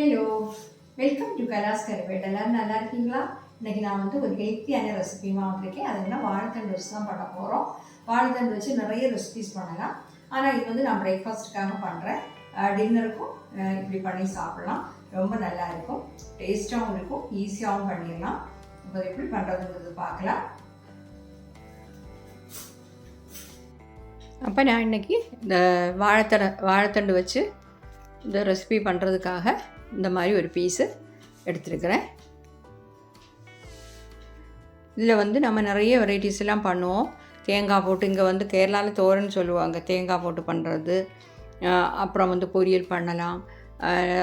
Hello welcome to கலாஸ் கருவேட் எல்லோரும் நல்லா இருக்கீங்களா? இன்றைக்கி நான் வந்து ஒரு ஹெல்த்தியான ரெசிபி வாங்கியிருக்கேன். அது என்ன வாழைத்தண்டு வச்சு தான் பண்ண போகிறோம் வாழைத்தண்டு வச்சு நிறைய ரெசிபிஸ் பண்ணலாம். ஆனால் இது வந்து நான் பிரேக்ஃபாஸ்ட்டுக்காக பண்ணுறேன் டின்னருக்கும் இப்படி பண்ணி சாப்பிட்லாம். ரொம்ப நல்லா இருக்கும். டேஸ்ட்டாகவும் இருக்கும். ஈஸியாகவும் பண்ணிடலாம். இப்போ எப்படி பண்ணுறதுங்கிறது பார்க்கலாம். அப்போ நான் இன்னைக்கு இந்த வாழைத்தடை வாழைத்தண்டு வச்சு இந்த ரெசிபி பண்ணுறதுக்காக இந்த மாதிரி ஒரு பீஸு எடுத்துருக்கிறேன். இதில் வந்து நம்ம நிறைய வெரைட்டிஸ் எல்லாம் பண்ணுவோம். தேங்காய் போட்டு இங்கே வந்து கேரளாவில் தோரன்னு சொல்லுவாங்க. தேங்காய் போட்டு பண்ணுறது அப்புறம் வந்து பொரியல் பண்ணலாம்.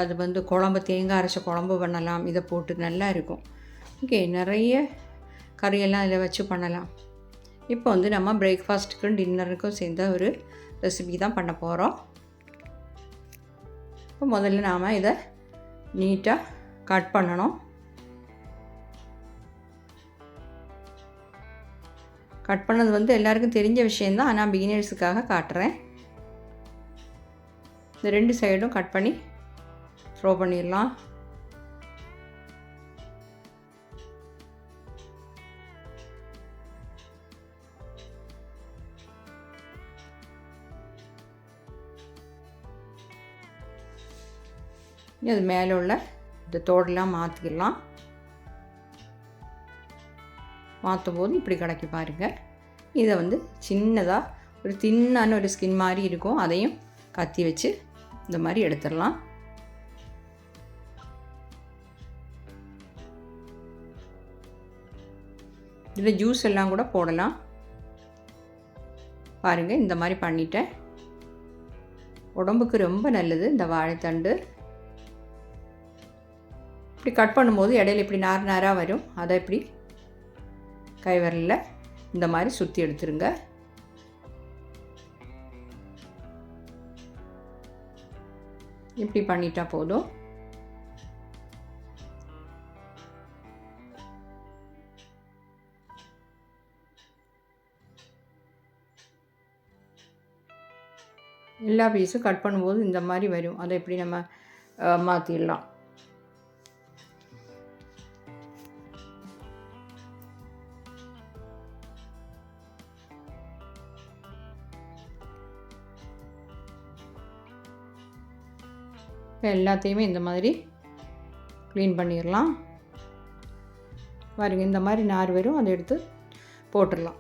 அது வந்து குழம்பு தேங்காய் அரைச்ச குழம்பு பண்ணலாம். இதை போட்டு நல்லா இருக்கும். ஓகே நிறைய கறியெல்லாம் இதில் வச்சு பண்ணலாம். இப்போ வந்து நம்ம பிரேக்ஃபாஸ்ட்டுக்கும் டின்னருக்கும் சேர்ந்த ஒரு ரெசிபி தான் பண்ண போகிறோம் இப்போ முதல்ல நாம் இதை நீட்டாக கட் பண்ணணும். கட் பண்ணது வந்து எல்லாருக்கும் தெரிஞ்ச விஷயந்தான் ஆனால் பிகினர்ஸுக்காக காட்டுறேன். இந்த ரெண்டு சைடும் கட் பண்ணி த்ரோ பண்ணிடலாம். இனி அது மேலே உள்ள இந்த தோடெல்லாம் மாற்றிக்கலாம் மாற்றும் போது இப்படி கிடைக்கி பாருங்கள் இதை வந்து சின்னதாக ஒரு தின்னான ஒரு ஸ்கின் மாதிரி இருக்கும். அதையும் கத்தி வச்சு இந்த மாதிரி எடுத்துடலாம். இதில் ஜூஸ் எல்லாம் கூட போடலாம். பாருங்கள் இந்த மாதிரி பண்ணிட்டேன். உடம்புக்கு ரொம்ப நல்லது. இந்த வாழைத்தண்டு இப்படி கட் பண்ணும்போது இடையில இப்படி நார் நாராக வரும். அதை இப்படி கைவரலில் இந்த மாதிரி சுற்றி எடுத்துருங்க. இப்படி பண்ணிட்டா போதும். எல்லா பீஸும் கட் பண்ணும்போது இந்த மாதிரி வரும். அதை எப்படி நம்ம மாற்றிடலாம் இப்போ எல்லாத்தையுமே இந்த மாதிரி க்ளீன் பண்ணிடலாம் பாருங்கள் இந்த மாதிரி நார் வரும் அதை எடுத்து போட்டுடலாம்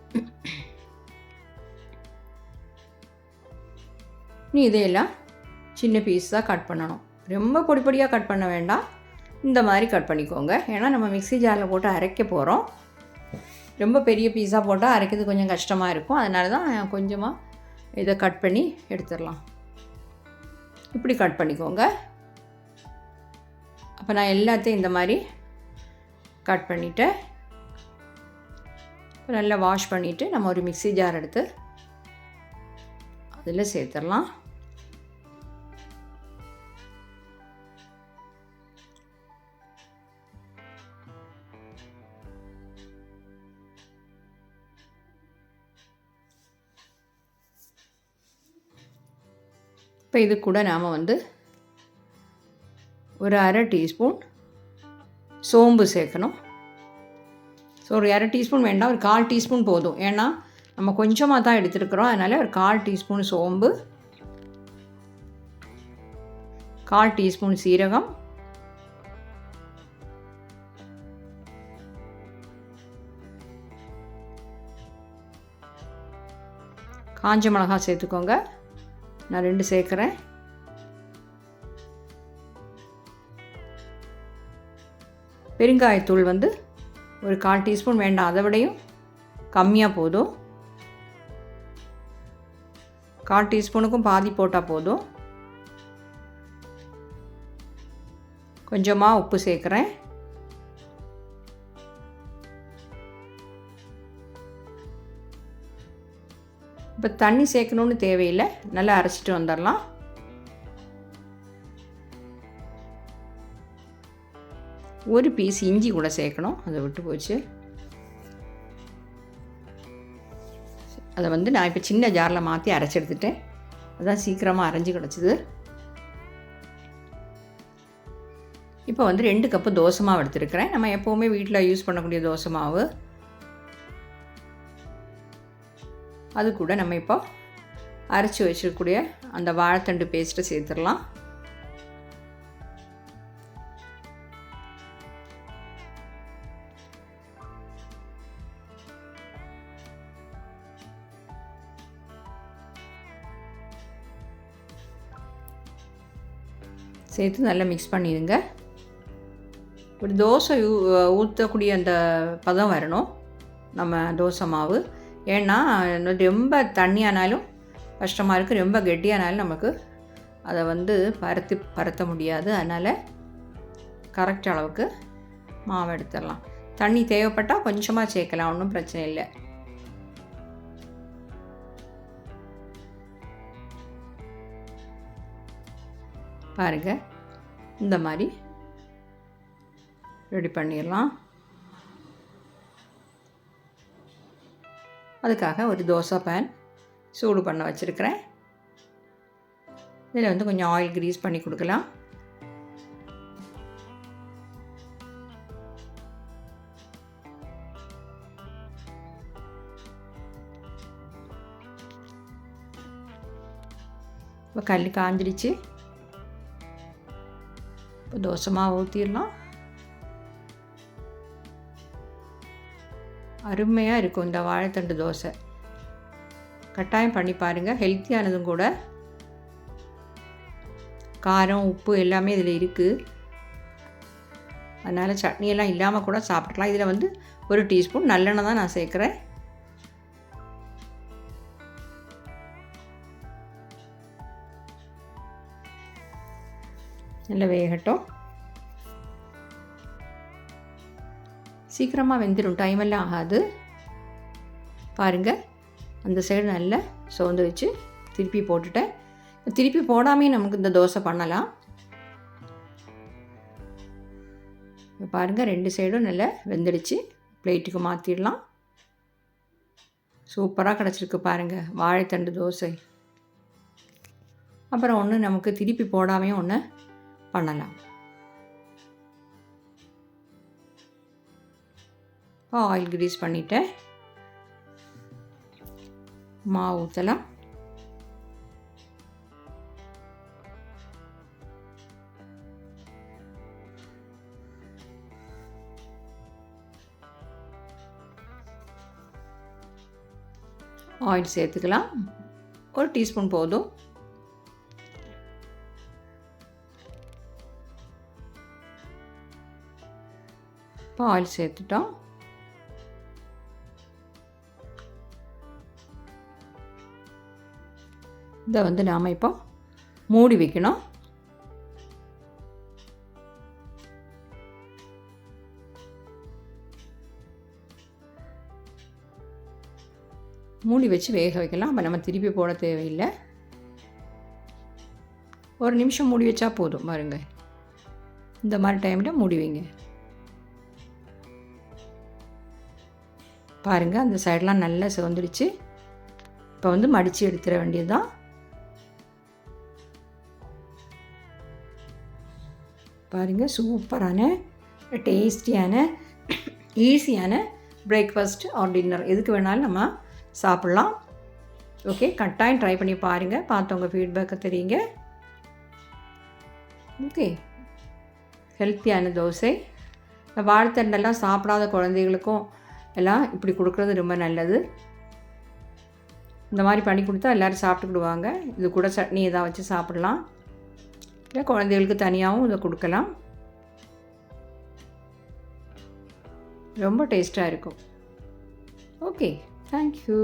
நீ இதையெல்லாம் சின்ன பீஸாக கட் பண்ணணும். ரொம்ப பொடி பொடியாக கட் பண்ண வேண்டாம். இந்த மாதிரி கட் பண்ணிக்கோங்க. ஏன்னா நம்ம மிக்ஸி ஜாரில் போட்டு அரைக்க போகிறோம் ரொம்ப பெரிய பீஸாக போட்டால் அரைக்கிறது கொஞ்சம் கஷ்டமாக இருக்கும். அதனால தான் கொஞ்சமாக இதை கட் பண்ணி எடுத்துடலாம் இப்படி கட் பண்ணிக்கோங்க. அப்போ நான் எல்லாத்தையும் இந்த மாதிரி கட் பண்ணிவிட்டேன் நல்லா வாஷ் பண்ணிவிட்டு நம்ம ஒரு மிக்ஸி ஜார் எடுத்து அதில் சேர்த்துடலாம். இப்போ இது கூட நாம் வந்து ஒரு அரை டீஸ்பூன் சோம்பு சேர்க்கணும். ஸோ ஒரு அரை டீஸ்பூன் வேண்டாம் ஒரு கால் டீஸ்பூன் போதும். ஏன்னா நம்ம கொஞ்சமாக தான் எடுத்துருக்குறோம். அதனால் ஒரு கால் டீஸ்பூன் சோம்பு கால் டீஸ்பூன் சீரகம் காஞ்ச மிளகாய் சேர்த்துக்கோங்க. நான் ரெண்டு சேர்க்குறேன். பெருங்காயத்தூள் வந்து ஒரு கால் டீஸ்பூன் வேண்டாம். அதை விடையும் கம்மியாக போதும். கால் டீஸ்பூனுக்கும் பாதி போட்டால் போதும். கொஞ்சமாக உப்பு சேர்க்குறேன். இப்போ தண்ணி சேர்க்கணுன்னு தேவையில்லை. நல்லா அரைச்சிட்டு வந்துடலாம். ஒரு பீஸ் இஞ்சி கூட சேர்க்கணும். அதை விட்டு போச்சு. அதை வந்து நான் இப்போ சின்ன ஜாரில் மாற்றி அரைச்சி எடுத்துட்டேன். அதான் சீக்கிரமாக அரைஞ்சி கிடச்சிது. இப்போ வந்து ரெண்டு கப்பு தோசை மாவு எடுத்துருக்கிறேன். நம்ம எப்போவுமே வீட்டில் யூஸ் பண்ணக்கூடிய தோசை மாவு. அது கூட நம்ம இப்போ அரைச்சி வச்சிருக்கக்கூடிய அந்த வாழைத்தண்டு பேஸ்ட்டை சேர்த்துடலாம். சேர்த்து நல்லா மிக்ஸ் பண்ணிடுங்க. ஒரு தோசை ஊற்றக்கூடிய அந்த பதம் வரணும். நம்ம தோசை மாவு. ஏன்னா ரொம்ப தண்ணியானாலும் கஷ்டமாக இருக்குது ரொம்ப கெட்டியானாலும் நமக்கு அதை வந்து பருத்தி பருத்த முடியாது. அதனால் கரெக்ட் அளவுக்கு மாவு எடுத்துடலாம். தண்ணி தேவைப்பட்டால் கொஞ்சமாக சேர்க்கலாம் ஒன்றும் பிரச்சனை இல்லை. பாருங்கள் இந்த மாதிரி ரெடி பண்ணிடலாம். அதுக்காக ஒரு தோசை பேன் சூடு பண்ண வச்சுருக்கிறேன். இதில் வந்து கொஞ்சம் ஆயில் க்ரீஸ் பண்ணி கொடுக்கலாம். இப்போ கல் காஞ்சிடுச்சு. இப்போ தோசை மாவு ஊற்றிடலாம் அருமையாக இருக்கும் இந்த வாழைத்தண்டு தோசை. கட்டாயம் பண்ணி பாருங்கள் ஹெல்த்தியானதும் கூட காரம் உப்பு எல்லாமே இதில் இருக்குது அதனால் சட்னியெல்லாம் இல்லாமல் கூட சாப்பிட்டுக்கலாம். இதில் வந்து ஒரு டீஸ்பூன் நல்லெண்ணெய் தான் நான் சேர்க்குறேன். நல்லா வேகட்டும். சீக்கிரமாக வெந்துடும் டைமெல்லாம் ஆகாது. பாருங்கள் அந்த சைடு நல்லா சோர்ந்து வச்சு திருப்பி போட்டுட்டேன். திருப்பி போடாமே நமக்கு இந்த தோசை பண்ணலாம். பாருங்கள் ரெண்டு சைடும் நல்லா வெந்துடுச்சு. பிளேட்டுக்கு மாற்றிடலாம் சூப்பராக கிடச்சிருக்கு பாருங்கள் வாழைத்தண்டு தோசை. அப்புறம் ஒன்று நமக்கு திருப்பி போடாமையும் ஒன்று பண்ணலாம். ஆயில் கிரீஸ் பண்ணிவிட்டேன் மாவு ஊற்றலாம் ஆயில் சேர்த்துக்கலாம். ஒரு டீஸ்பூன் போதும். இப்போ ஆயில் சேர்த்துட்டோம். இதை வந்து நாம் இப்போ மூடி வைக்கணும். மூடி வச்சு வேக வைக்கலாம். அப்போ நம்ம திருப்பி போட தேவையில்லை. ஒரு நிமிஷம் மூடி வச்சா போதும். பாருங்க. இந்த மாதிரி டைமில் மூடி வைங்க. பாருங்கள் அந்த சைடெலாம் நல்லா சிவந்துடுச்சு. இப்போ வந்து மடித்து எடுத்துட வேண்டியது தான் பாருங்கள் சூப்பரான டேஸ்டியான ஈஸியான பிரேக்ஃபாஸ்ட் ஆர் டின்னர் எதுக்கு வேணாலும் நம்ம சாப்பிட்லாம். ஓகே கட்டாயம் ட்ரை பண்ணி பாருங்கள் பார்த்தவங்க ஃபீட்பேக்கை தெரியுங்க. ஓகே ஹெல்த்தியான தோசை. வாழைத்தண்டெல்லாம் சாப்பிடாத குழந்தைகளுக்கும் எல்லாம் இப்படி கொடுக்குறது ரொம்ப நல்லது. இந்த மாதிரி பண்ணி கொடுத்தா எல்லோரும் சாப்பிட்டுக்கிடுவாங்க. இது கூட சட்னி எதாவது வச்சு சாப்பிட்லாம். இல்லை குழந்தைகளுக்கு தனியாகவும் இதை கொடுக்கலாம். ரொம்ப டேஸ்ட்டாக இருக்கும். Okay thank you